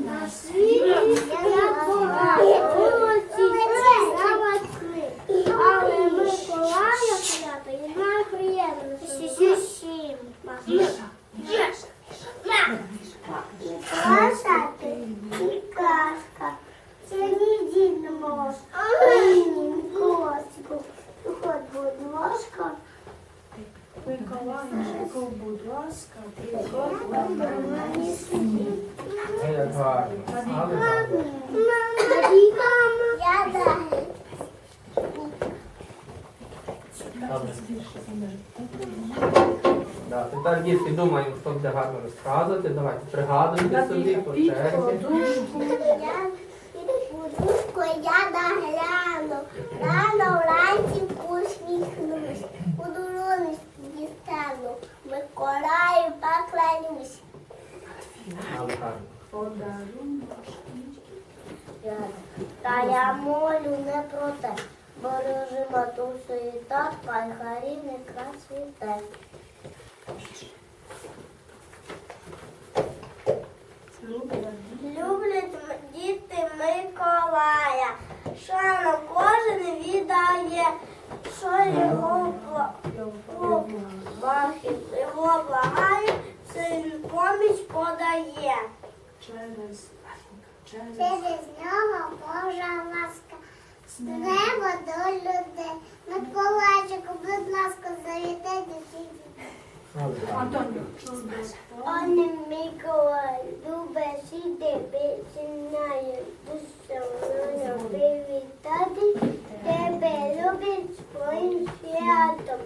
На світі була вулиці, але Миколая свято і нам приємно всім. Класати. Це не дід може. Миколайчику, будь ласка, приходь на мене сніг. Як гарно. Я далі. Добре. Да, тепер дітки думаємо, хто буде гарно розказувати. Давайте пригадуйте собі по черзі. Я під подушку я нагляну, Та я молю не про те, бережи матусю і татка, й харі не красвіте. Люблять діти Миколая, що на кожен віддає, що його його благає, поміч подає. Через, через Через нього Божа ласка, з неба до людей. Миколайчику, будь ласка, завітайте всі. Але гарно. Що буде? Пане Миколай, любе сіти, знає, душа мною привітати, тебе любить своїм святом.